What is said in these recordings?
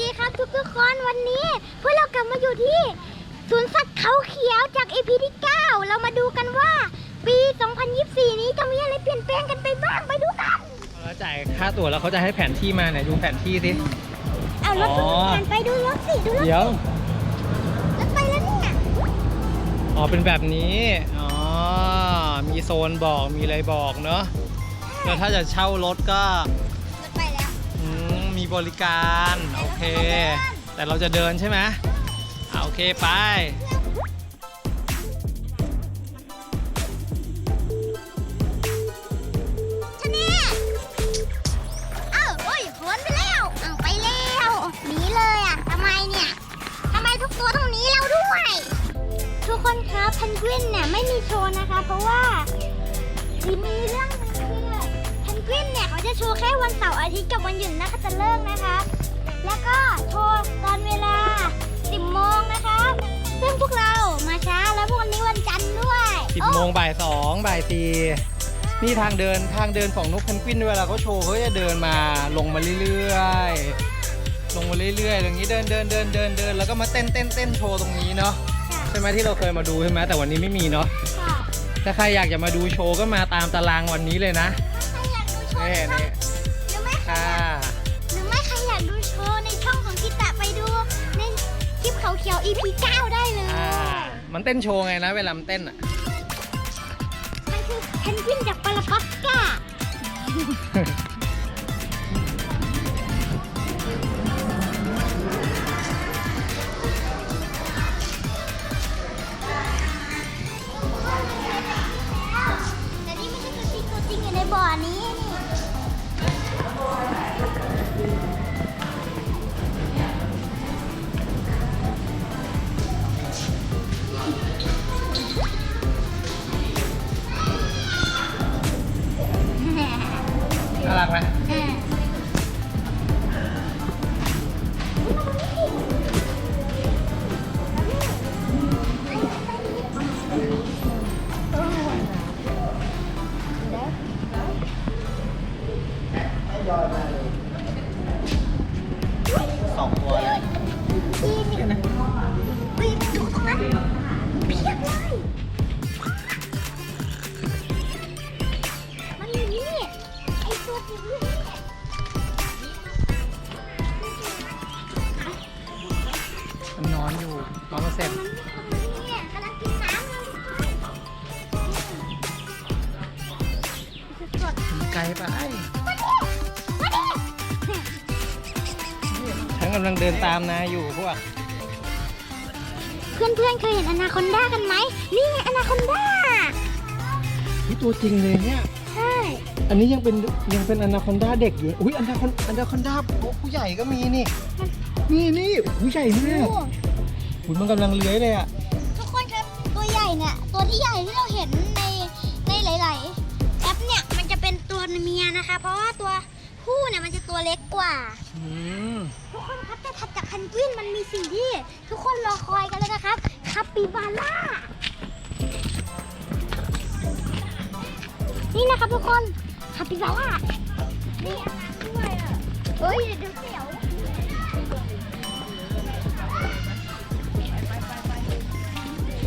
ดีครับทุกทุกๆคนวันนี้พวกเรากลับมาอยู่ที่สวนสัตว์เขาเขียวจาก EP ที่ 9 เรามาดูกันว่า ปี 2024 นี้จะมีอะไรเปลี่ยนแปลงกันไปบ้างไปดูกันเราจ่ายค่าตั๋วแล้วเขาจะให้แผนที่มาไหนดูแผนที่สิเอารถอ๋อผ่านไปดูรถสิดูรถเดี๋ยวรถไปแล้วเนี่ยอ๋อเป็นแบบนี้อ๋อมีโซนบอกมีอะไรบอกเนอะแล้วถ้าจะเช่ารถก็รถไปแล้วอื มีบริการ โอเค แต่เราจะเดินใช่ไหมอ่าโอเคไปชะนีเอ้าโอ้ยฝนไปแล้วเอาไปแล้วหนีเลยอะทำไมเนี่ยทำไมทุกตัวต้องนีเราด้วยทุกคนครับเพนกวินเนี่ยไม่มีโชว์นะคะ เพราะว่ามีเรื่องหนึงคือเพนกวินเนี่ย จะโชว์แค่วันเสาร์อาทิตย์กับวันหยุดนะคะจะเลิกนะคะ แล้วก็โชว์ตอนเวลา 10โมงนะคะซึ่งพวกเรามาช้าแล้วพวกวันนี้วันจันทร์ด้วย10โมงบ่ายสองบ่ายสี่นี่ทางเดินทางเดินของนกเพนกวินเวลาเขาโชว์เขาจะเดินมาลงมาเรื่อยๆลงมาเรื่อยๆอย่างนี้เดินเดินเดินเดินเดินแล้วก็มาเต้นเต้นเต้นโชว์ตรงนี้เนาะค่ะใช่ไหมที่เราเคยมาดูใช่ไหมแต่วันนี้ไม่มีเนาะค่ะถ้าใครอยากจะมาดูโชว์ก็มาตามตารางวันนี้เลยนะ นี่นะคะนี่หรือไม่ค่ะ หรือไม่ใครอยากดูโชว์ในช่องของกิตะไปดูในคลิปเขาเขียว EP 9 ได้เลย อ่า มันเต้นโชว์ไงนะ เวลามันเต้นอะ มันคือเพนกวินจากปาลาปักกาแต่นี่ไม่ใช่ตัวจริงตัวจริงอยู่ในบ่อนี้นี่ น่ารักไหม ไกลไปๆมาดิมาดิฉันกำลังเดินตามนายอยู่พวก เพื่อนๆเคยเห็นอนาคอนด้ากันไหม นี่ไงอนาคอนด้านี่ตัวจริงเลยเนี่ย ใช่ อันนี้ยังเป็นยังเป็นอนาคอนดาเด็กอยู่ อุ้ยอนาคอนอนาคอนดาผู้ใหญ่ก็มีนี่ นี่นี่ผู้ใหญ่มากโอ้อุ้ยมันกำลังเลื้อยเลยอะ ทุกคนครับตัวใหญ่เนี่ยตัวที่ใหญ่ที่เรา นะคะ เพราะว่าตัวผู้เนี่ยมันจะตัวเล็กกว่า อืมทุกคนครับแต่ถัดจากเพนกวินมันมีสิ่งที่ ทุกคนรอคอยกันเลยนะครับคาปิบาร่านี่นะครับทุกคนคาปิบาร่านี่อาหารด้วยอะเฮ้ยเดี๋ยวเสียว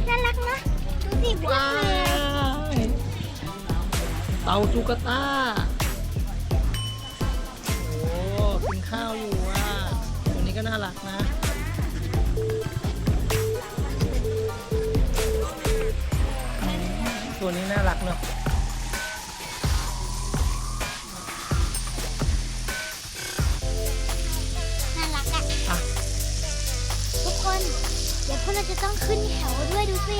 น่ารักนะดูสิเพื่อนว้าเลยยเต่าจูกาตา ข้าวอยู่อะตัวนี้ก็น่ารักนะตัวนี้น่ารักเนาะน่ารักอะอะทุกคน เดี๋ยวพวกเราจะต้องขึ้นแถวด้วยดูสิ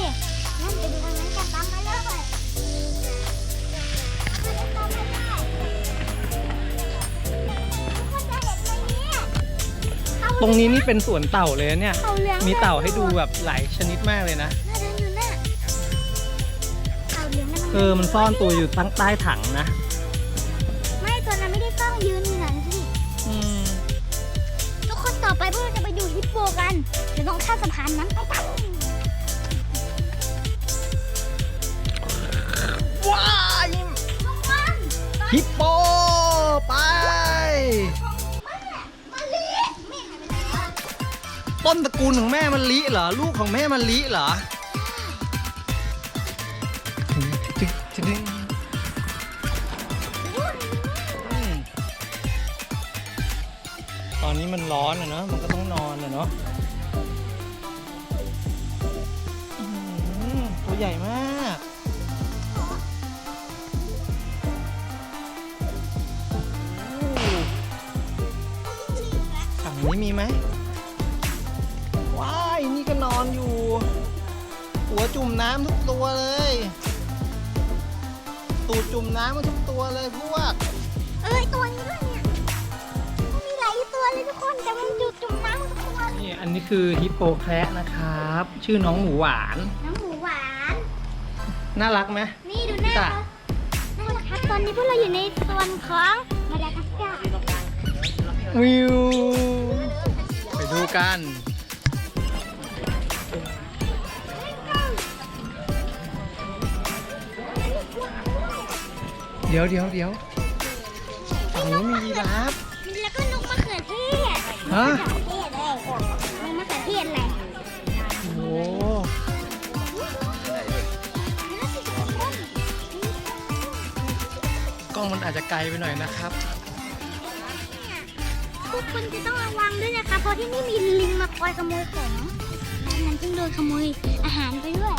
ตรงนี้นี่เป็นสวนเต่าเลยนะเนี่ยเอาเหลืองมีเต่าให้ดูแบบหลายชนิดมากเลยนะ น่าเดินอยู่น่ะเอาเหลืองนั่นเออ มันซ่อนตัวอยู่ตั้งใต้ถังนะไม่ตัวนั้นไม่ได้ซ่อนยืนอยู่ไหนสิอืมทุกคนต่อไปพวกเราจะไปดูฮิปโปกัน เดี๋ยวต้องข้ามสะพานนั้นไปกันว้ายทุกคนฮิปโป ไปแม่ม ต้นตระกูลของแม่มันลิเหรอ ลูกของแม่มันลิเหรอ ตอนนี้มันร้อนอะเนาะ มันก็ต้องนอนอะเนาะตัวใหญ่มากฝั่งนี้มีไหม ก็นอนอยู่ หัวจุ่มน้ำทุกตัวเลย ตูดจุ่มน้ำมาทุกตัวเลยพวก เอ้ยตัวนี้ด้วยเนี่ยมันมีหลายตัวเลยทุกคนแต่มันจุดจุ่มน้ำมันทุกตัวเลยนี่อันนี้คือฮิปโปแคระนะครับ ชื่อน้องหมูหวาน น้ำหมูหวาน น่ารักไหม นี่ดูหน้าจ้ะ เขาน่ารักครับตอนนี้พวกเราอยู่ในส่วนของมาดากัสการ์วิว ไปดูกัน ดี๋ยวเดี๋ยวเดี๋ยวฝั่งนู้นมียีราฟแล้วก็นกมะเขือเทศฮะมะเขือเทศเลยนกมะเขือเทศเลยโอ้โหกล้องมันอาจจะไกลไปหน่อยนะครับทุกคนจะต้องระวังด้วยนะคะเพราะที่นี่มีลิงมาคอยขโมยของ แล้วมันเพิ่งโดนขโมยอาหารไปด้วย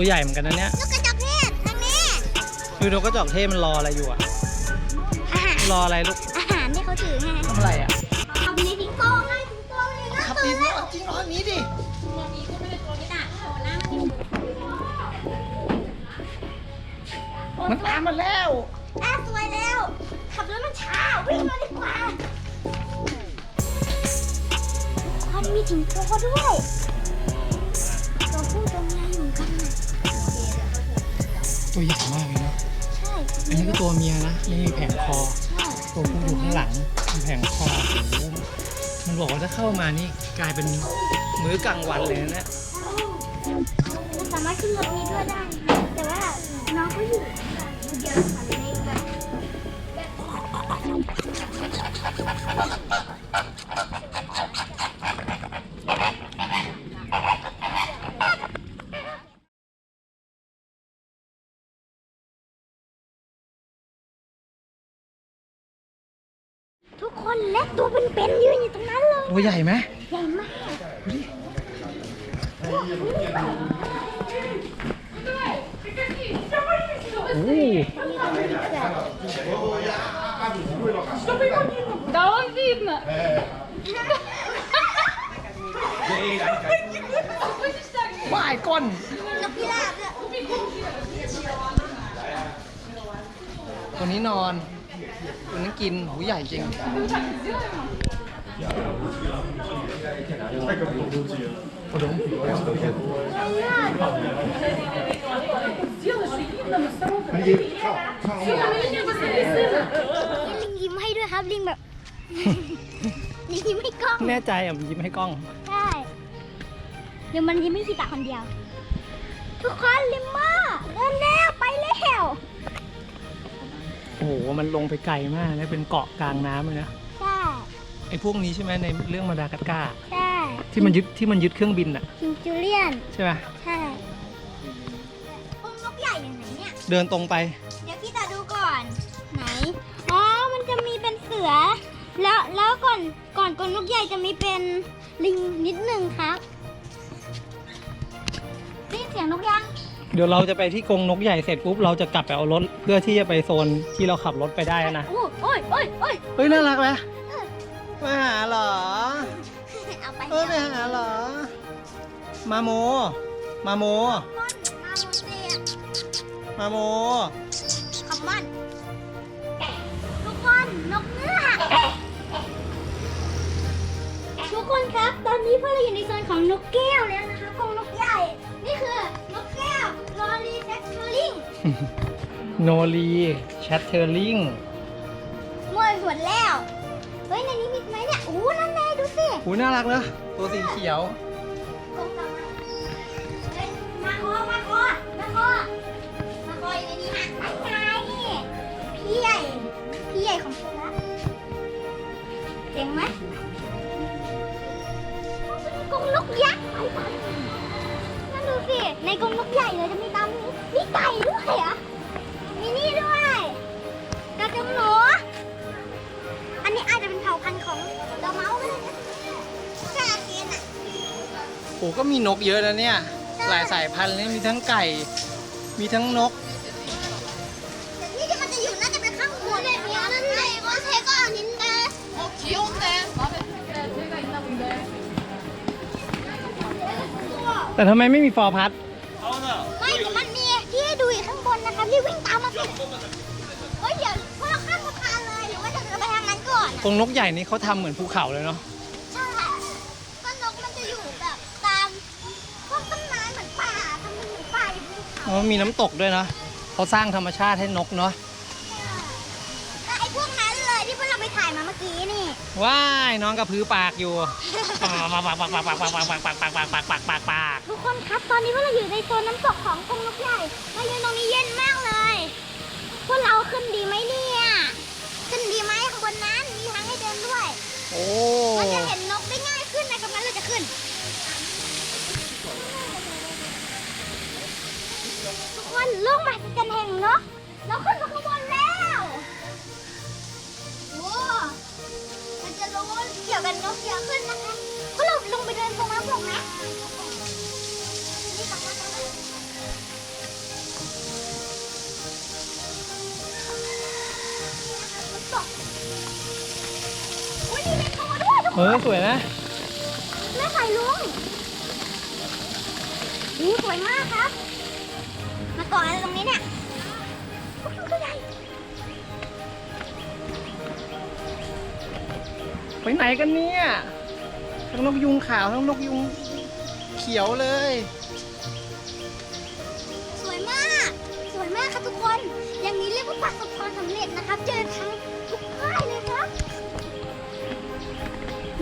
ตัวใหญ่เหมือนกันนะเนี่ยนกกระจอกเทศทางนี้ดูนกกระจอกเทศมันรออะไรอยู่อะอาหารรออะไรลูกอาหารที่เขาถือไงทำอะไรอะทำในทิ้งโตไงทิ้งโตเลยนะขับตื่ดินนแล้วจริงเหรอนี้ดิ มันตามมาแล้ว อะสวยแล้ว ขับรถมันช้า วิ่งมาดีกว่าคนมีถึงโตด้วยตัวผู้ตัวเมียอยู่กันน่ะ ตัวใหญ่มากเลยเนาะใช่อันนี้ก็ตัวเมียนะไม่มีแผงคอ ใช่ตัวผู้อยู่ข้างหลังมีแผงคอโอ้โหมันบอกว่าถ้าเข้ามานี่กลายเป็นมื้อกลางวันเลยนะเนี่ยเราสามารถขึ้นรถนี้ด้วยได้แต่ว่าน้องเขาอยู่ ใหญ่ไหมใหญ่มากดูดิโอ้ดาววิ่นะว่ายก้นนกพิราบตัวนี้นอนคนนั้นกินหูใหญ่จริง ลิงยิ้มให้ด้วยครับลิงแบบ ลิงยิ้มให้กล้องแน่ใจอะมันยิ้มให้กล้อง ใช่เดี๋ยวมันยิ้มให้พี่ตาคนเดียว ทุกคนลิมเมอร์เดินแล้วไปแล้วโอ้โห มันลงไปไกลมากนะเป็นเกาะกลางน้ำเลยนะใช่ ไอ้พวกนี้ใช่ไหมในเรื่องมาดากัสการ์ใช่ที่มันยึดที่มันยึดเครื่องบินอะคิงจูเลียน ใช่ไหมใช่กรงนกใหญ่อย่างไหนเนี่ย เดินตรงไป เดี๋ยวพี่ตาดูก่อน ไหน อ๋อ มันจะมีเป็นเสือ แล้วแล้วก่อนก่อนกรงนกใหญ่จะมีเป็นลิงนิดหนึ่งครับได้ยินเสียงนกยัง เดี๋ยวเราจะไปที่กรงนกใหญ่เสร็จปุ๊บเราจะกลับไปเอารถเพื่อที่จะไปโซนที่เราขับรถไปได้นะ โอ้โอ้ยโอ้ยโอ้ยเฮ้ยน่ารักไห มมาหาเหรอ เอาไปเออไปหาเหรอ มาโม มาโมก้อนมาโมเซียมาโมคอมมอนทุกคนนกเงือกทุกคนครับ ตอนนี้พวกเราอยู่ในโซนของนกแก้วแล้วนะคะกรงนกใหญ่ นี่คือนกแก้วลอรีแซคเชอร์ลิงโนรีแชทเทอร์ลิง มั่วไปหมดแล้ว สิ หูน่ารักเนอะตัวสีเขียว มาคอมาคอมาคอมาคออยู่ในนี้ฮะนั่ไงพี่ใหญ่ พี่ใหญ่ของเธอละเจ๋งไหมกรงนกยักษ์ไปไปนั่นดูสิ ในกรงนกใหญ่เลยจะมีตามนี้มีไก่ด้วยอะ โอ้ก็มีนกเยอะนะเนี่ย หลายสายพันธุ์เลยมีทั้งไก่ มีทั้งนก แต่ที่ที่มันจะอยู่น่าจะเป็นข้างบนเนี่ยมีนั่นไงก็เทก็อันนี้นะ 어, 귀여운데? 마음에 드는데 새가 있나 본데. แต่ทำไมไม่มีฟอร์พัด ไม่แต่มันมีที่ให้ดูอีกข้างบนนะครับรีบวิ่งตามมาสิเฮ้ยเดี๋ยวพวกเราข้ามสะพานเลยหรือว่าจะไปทางนั้นก่อน กรงนกใหญ่นี่เขาทำเหมือนภูเขาเลยเนาะ อยู่บนเขาอ๋อมีน้ำตกด้วยนะเขาสร้างธรรมชาติให้นกเนาะก็ไอ้พวกนั้นเลยที่พวกเราไปถ่ายมาเมื่อกี้นี่ ว้ายน้องกระพือปากอยู่ปากปากปากปากปากปากปากปากปากปากปากปากปากปากปากปากทุกคนครับตอนนี้พวกเราอยู่ในโซนน้ำตกของกรงนกใหญ่มายืนตรงนี้เย็นมากเลย พวกเราขึ้นดีไหมเนี่ยขึ้นดีไหมข้างบนนั้นมีทางให้เดินด้วยโอ้ เราจะเห็นนกได้ง่ายขึ้นนะครับงั้นเราจะขึ้น ทุกคนโลกมหัศจรรย์แห่งนกเราขึ้นมาข้างบนแล้วโอ้มันจะรู้เกี่ยวกับนกเยอะขึ้นนะคะพวกเราลงไปเดินตรงน้ำตกนะนี่กลับมาแล้วนะน้ำตกอุ้ยมีเม็ดโคด้วยทุกคนเออสวยนะแม่ไข่ลุงอู้สวยมากครับมา เกาะอะไรตรงนี้เนี่ยโอ้ยตัวใหญ่ไปไหนกันเนี่ยทั้งนกยุงขาวทั้งนกยุงเขียวเลย สวยมาก สวยมากครับทุกคน อย่างนี้เรียกว่าประสบความสำเร็จนะครับ เจอทั้งทุกค่ายเลยครับ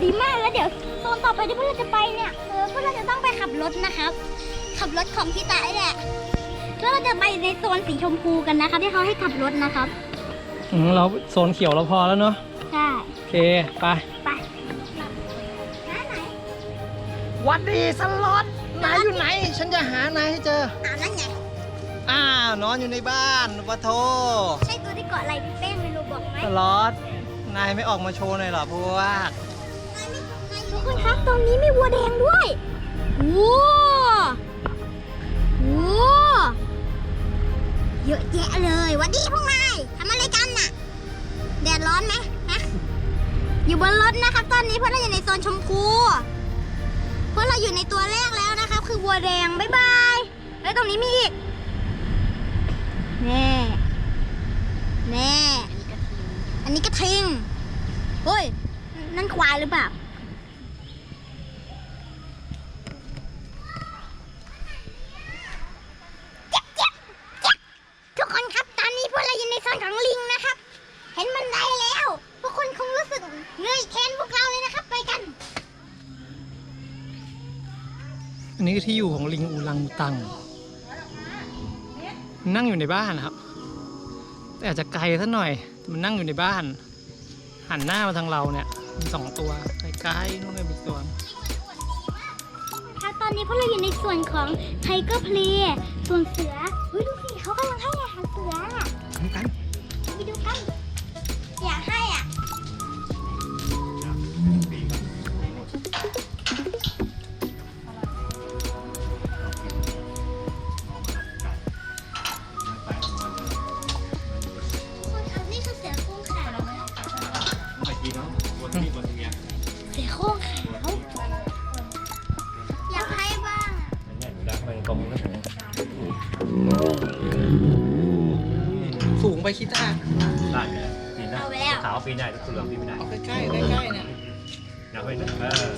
ดีมากแล้วเดี๋ยวโซนต่อไปที่พวกเราจะไปเนี่ยเออพวกเราจะต้องไปขับรถนะครับ ขับรถของพี่ตาแหละ แล้วเราจะไปในโซนสีชมพูกันนะครับที่เขาให้ขับรถนะครับอืมเราโซนเขียวเราพอแล้วเนาะใช่โอเคไปไปหาไหนวัดดีสล็อตนายอยู่ไหน ฉันจะหานายให้เจอ อ่านั่นไง อ้าวนอนอยู่ในบ้านปะโทใช่ตัวที่เกาะไหล่พี่เป้งในโรบอกไหมสล็อตนายไม่ออกมาโชว์หน่อยเหรอพวก ทุกคนครับตรงนี้มีวัวแดงด้วยวัว เยอะแยะเลยวันดีพวกนายทำอะไรกันน่ะ แดดร้อนไหมฮะอยู่บนรถนะครับ ตอนนี้พวกเราอยู่ในโซนชมพูพวกเราอยู่ในตัวแรกแล้วนะครับ คือวัวแดง บ๊ายบาย แล้วตรงนี้มีอีก แน่แน่อันนี้กระทิงเฮ้ย นั่นควายหรือเปล่า ทุกคนครับ ตอนนี้พวกเราอยู่ในโซนของลิงนะครับ เห็นบันไดแล้ว พวกคนคงรู้สึกเหนื่อยแทนพวกเราเลยนะครับ ไปกัน อันนี้คือที่อยู่ของลิงอูรังอุ ตัง นั่งอยู่ในบ้านครับ แต่อาจจะไกลสักหน่อย มันนั่งอยู่ในบ้าน หันหน้ามาทางเราเนี่ยมีสองตัวไกลๆนู่นเลยมีตัวครับตอนนี้พวกเราอยู่ในส่วนของไทเกอร์เพลย์ส่วนเสือ สูงไปคิดอะได้ไหมปีหน้านะเอาไปแล้ว ขาวปีนได้ตัวเหลืองปีนไม่ได้เอาใกล้ๆใกล้ๆเนี่ยอยากไปนะเออ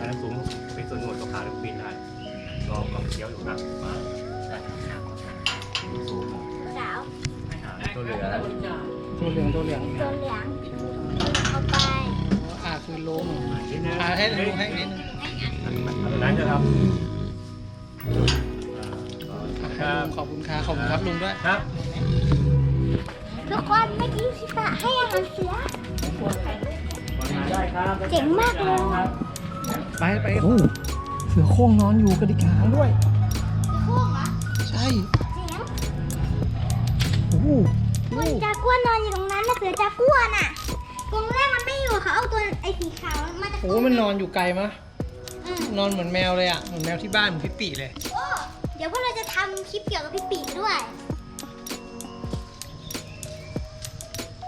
อันนั้นสูงไปส่วนหมดตัวขาวแล้วปีนได้ลองกับเคี้ยวอยู่นะมาได้สูงสาวตัวเหลืองตัวเหลืองตัวเหลืองตัวเหลืองเอาไปอ่าคือลมนิดนึงอ่าให้ลุงให้นิดนึงอันนั้นนะครับให้ลุงขอบคุณค่ะขอบคุณครับลุงด้วยครับ ทุกคนเมื่อกี้ชิตะให้อาหารเสือ ได้ครับเจ๋งมากเลยไปไปโอ้เสือโคร่งนอนอยู่กระดิกหางด้วย โค้งเหรอใช่เจ๋งโอ้โหคนจากัวนอนอยู่ตรงนั้นนะเสือจากัวน่ะกรงแรกมันไม่อยู่เขาเอาตัวไอ้สีขาวมาจากโอ้โหมันนอนอยู่ไกลมะอืมนอนเหมือนแมวเลยอะเหมือนแมวที่บ้านเหมือนพี่ปีเลย โอ้เดี๋ยวพวกเราจะทำคลิปเกี่ยวกับพี่ปีด้วย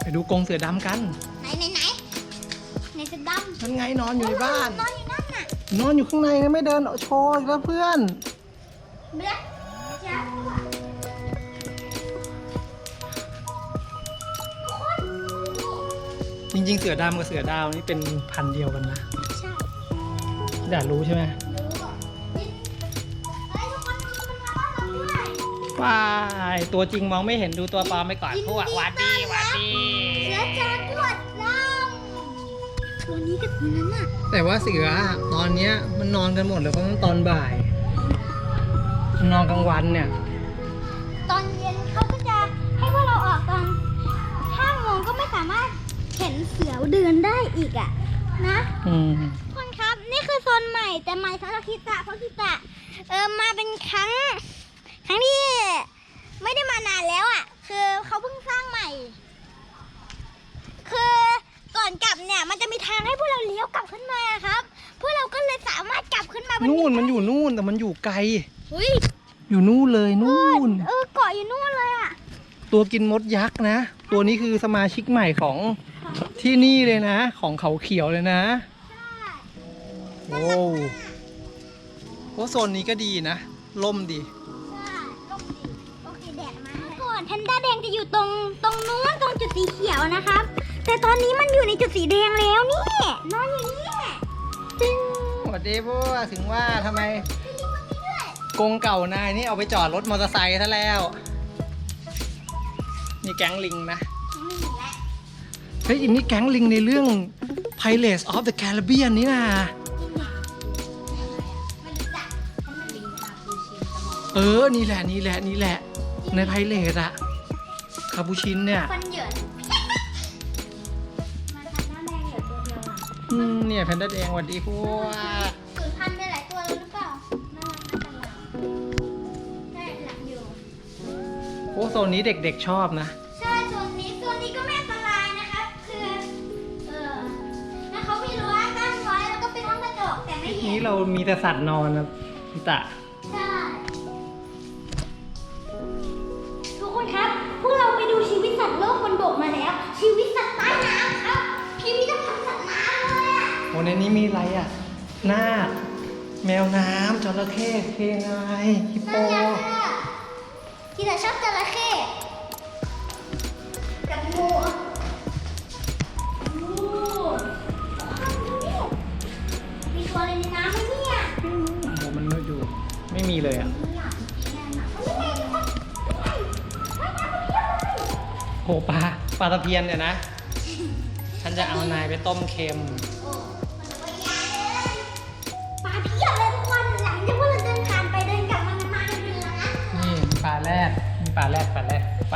ไปดูกรงเสือดำกัน ไหนไหนไหนไหนเสือดำนั่นไงนอนอยู่ในบ้าน นอนอยู่นั่นน่ะนอนอยู่ข้างในนะไม่เดินออกโชว์อีกแล้วเพื่อนเบ๊ะจากัวทุกคนจริงๆ เสือดำกับเสือดาวนี่เป็นพันธุ์เดียวกันนะใช่อยากรู้ใช่ไหมรู้อะนี่เฮ้ยทุกคนมันมาบ้านเราด้วยว้ายตัวจริงมองไม่เห็นดูตัวปลอมไปก่อนพวกหวัดดี หวัดดีเสือจากัวดำตัวนี้กับตัวนั้นน่ะแต่ว่าเสืออะตอนเนี้ยมันนอนกันหมดเลยเพราะมันตอนบ่ายมันนอนกลางวันเนี่ย ตอนเย็นเขาก็จะให้พวกเราออกตอนห้าโมงก็ไม่สามารถเห็นเสือเดินได้อีกอะนะอืมทุกคนครับนี่คือโซนใหม่แต่ใหม่สำหรับคิตะเพราะคิตะเออมาเป็นครั้ง ครั้งที่ไม่ได้มานานแล้วอะ คือเขาเพิ่งสร้างใหม่ คือก่อนกลับเนี่ย มันจะมีทางให้พวกเราเลี้ยวกลับขึ้นมาครับ พวกเราก็เลยสามารถกลับขึ้นมาบนู่นมันอยู่นู่นแต่มันอยู่ไกล เฮ้ยอยู่นู่นเลยนู่น เออเกาะอยู่นู่นเลยอะตัวกินมดยักษ์นะ ตัวนี้คือสมาชิกใหม่ของที่นี่เลยนะ ของเขาเขียวเลยนะโอ้โหโซนนี้ก็ดีนะล่มดี แพนด้าแดงจะอยู่ตรงตรงนู้นตรงจุดสีเขียวนะครับ แต่ตอนนี้มันอยู่ในจุดสีแดงแล้วนี่นอนอยู่นี่ปิ้งสวัสดีพวกถึงว่าทำไมกรงเก่านายนี่เอาไปจอดรถมอเตอร์ไซค์ซะแล้ว นี่แก๊งลิงนะเฮ้ยอันนี้แก๊งลิงในเรื่อง Pirates of the Caribbean นี่นะเออ นี่แหละ นี่แหละ นี่แหละ ในไพเรตอะคาปูชินเนี่ยฟันเหยินมันพันหน้าแดงเหลือตัวเดียวอะอืมเนี่ยแพนด้าแดงสวัสดีพวกสูญพันธุ์ไปหลายตัวแล้วหรือเปล่าน่ารักน่าจะหลับใช่หลับอยู่ โอ้โซนนี้เด็กๆชอบนะ ใช่ส่วนนี้ส่วนนี้ก็ไม่อันตรายนะครับ คือ เออแล้วเขามีรั้วกั้นไว้แล้วก็เป็นห้องกระจกแต่ไม่เห็นี้นเรามีแต่สัตว์นอนนะพี่ตะ อ้ในนี้มีอะไรอะหน้า แมวน้ำจระเข้เคนายฮิปโปนั่นแหละค่ะที่เราชอบจระเข้กับงูงูมีตัวอะไรในน้ำไหมเนี่ย โอ้มันมืดอยู่ ไม่มีเลยอะโหปลาปลาตะเพียนเนี่ยนะ ฉันจะเอานายไปต้มเค็ม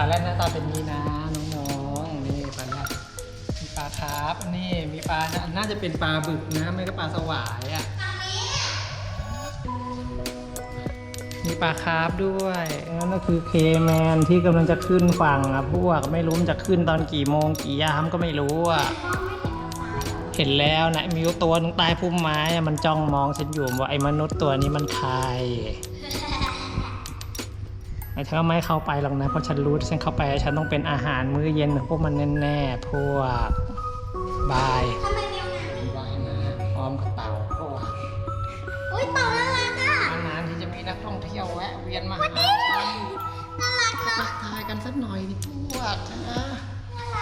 าแรดปลาแรดหน้าตาเป็นนี้นะน้องๆนี่ปลาแรดมีปลาคาร์ฟนี่มีปลาน่าจะเป็นปลาบึกนะไม่ก็ปลาสวายอะมีปลาคาร์ฟด้วยนั่นก็คือเคแมนที่กำลังจะขึ้นฝั่งอะพวกไม่รู้มันจะขึ้นตอนกี่โมงกี่ยามก็ไม่รู้อะเห็นแล้วนะมีตัวนึงใต้พุ่มไม้มันจ้องมองฉันอยู่ว่าไอ้มนุษย์ตัวนี้มันใคร ไอ้เธอไม่เข้าไปหรอกนะ เพราะฉันรู้ถ้าฉันเข้าไป ฉันต้องเป็นอาหารมื้อเย็นของพวกมันแน่ๆ พวกบายทำไมแมวน้ำบายนะพร้อมกับเต่าพวกอุ้ยเต่าน่ารักอะนานๆที่จะมีนักท่องเที่ยวแวะเวียนมาหาฉันน่ารักเนาะทักทายกันสักหน่อยดิพวกนะ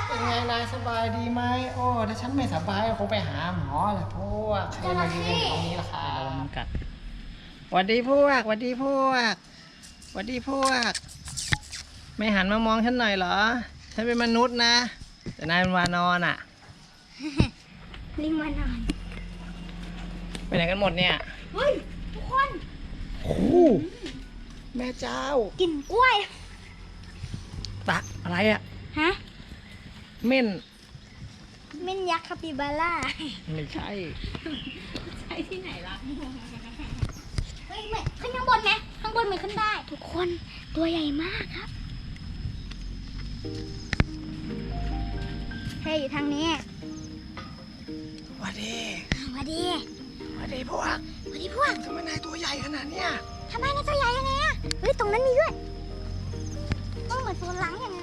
เป็นไงนายสบายดีไหมโอ้ถ้าฉันไม่สบายคงไปหาหมอแหละพวกใครมายืนตรงนี้ล่ะครับระวังมันกัดหวัดดีพวกหวัดดีพวก หวัดดีพวก ไม่หันมามองฉันหน่อยเหรอ ฉันเป็นมนุษย์นะ แต่นายเป็นวานอนอะลิงมานอนไปไหนกันหมดเนี่ย เฮ้ย ทุกคน โอ้แม่เจ้า กินกล้วย ตะอะไรอะฮะ เม่น เม่นยักษ์คาปิบาร่า ไม่ใช่ ใช่ที่ไหนล่ะ เฮ้ยเหมือนขึ้นข้างบนไหม ข้างบนเหมือนขึ้นได้ ทุกคนตัวใหญ่มากครับเฮ้ยอยู่ทางนี้หวัดดีสวัสดีหวัดดีพวกสวัสดีพวกทำไมนายตัวใหญ่ขนาดเนี้ยทำไมในตัวใหญ่ยังไงอะเฮ้ยตรงนั้นมีด้วยต้องเหมือนโซนหลังยังไง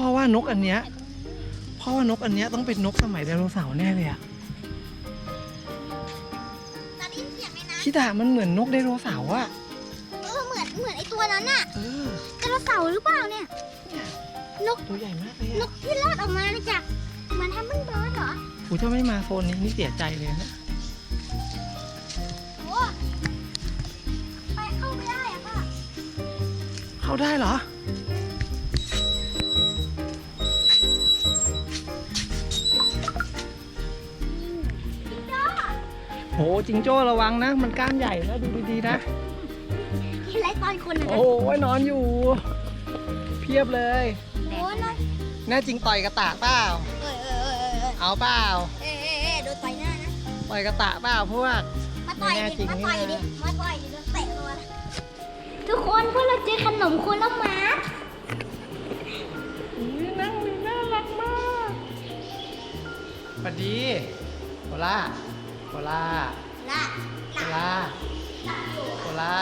พ่อว่านกอันเนี้ยพ่อว่านกอันเนี้ยต้องเป็นนกสมัยไดโนเสาร์แน่เลยอะตอนได้ยินเสียงไหมนะคิดอะมันเหมือนนกไดโนเสาร์อะเออเหมือนเหมือนไอตัวนั้นอะเออไดโนเสาร์หรือเปล่าเนี่ยนก ตัวใหญ่มากเลยนอะกที่รอดออกมาจากเหมือนแฮมเบิลเบิร์ดเหรออูถ้าไม่มาโซนนี้นี่เสียใจเลยนะโอ้ไปเข้าไม่ได้อะป่ะเข้าได้เหรอ หจิงโจ้ระวังนะ มันกล้ามใหญ่นะดูดีๆนะเห็นไรตอนคนนะโอ้ยนอนอยู่ เพียบเลย โอ้น้อยแน่จริงต่อยกระตะเปล่า เออเออเออเออเอาเปล่า เออเออเออโดนต่อยหน้านะ ต่อยกระตะเปล่าพวก มาต่อยไม่แน่จริดิงมาต่อยนี่ดินะมาต่อยดิโดนเตะตัวนะทุกคนพวกเราเจอขนมคุณแล้วมาร์คนั่งดีน่ารักมากสวัสดีโคล่า โคล่าละโคล่าโคล่า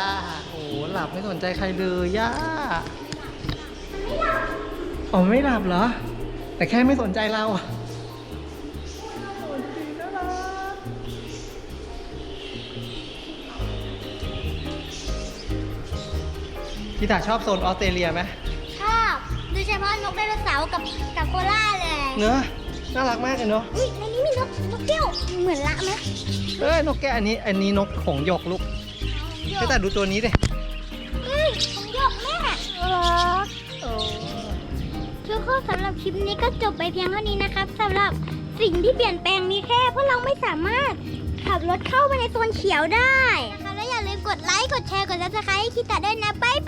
โอ้โหหลับไม่สนใจใครเลยย่าอ๋อไม่หลับเหรอ แต่แค่ไม่สนใจเราอะโอ้ยดีน่ารักพี่ตาชอบโซนออสเตรเลียไหมชอบ โดยเฉพาะนกไดโนเสาร์กับกับโคล่าเลยเนอะ น่ารักมากเลยเนอะอุ้ยในนี้มีนกนกแก้วเหมือนละไหมเอ้ยนกแก้วอันนี้ อันนี้นกหงส์หยกลูกพี่ตาดูตัวนี้ดิเฮ้ยของหยกแม่เหรอทุกคนสำหรับคลิปนี้ก็จบไปเพียงเท่านี้นะครับสำหรับสิ่งที่เปลี่ยนแปลงมีแค่พวกเราไม่สามารถขับรถเข้าไปในโซนเขียวได้นะคะและอย่าลืมกดไลค์ กดแชร์ กดซับสไครต์ให้คิดต่อด้วยนะ บ๊ายบาย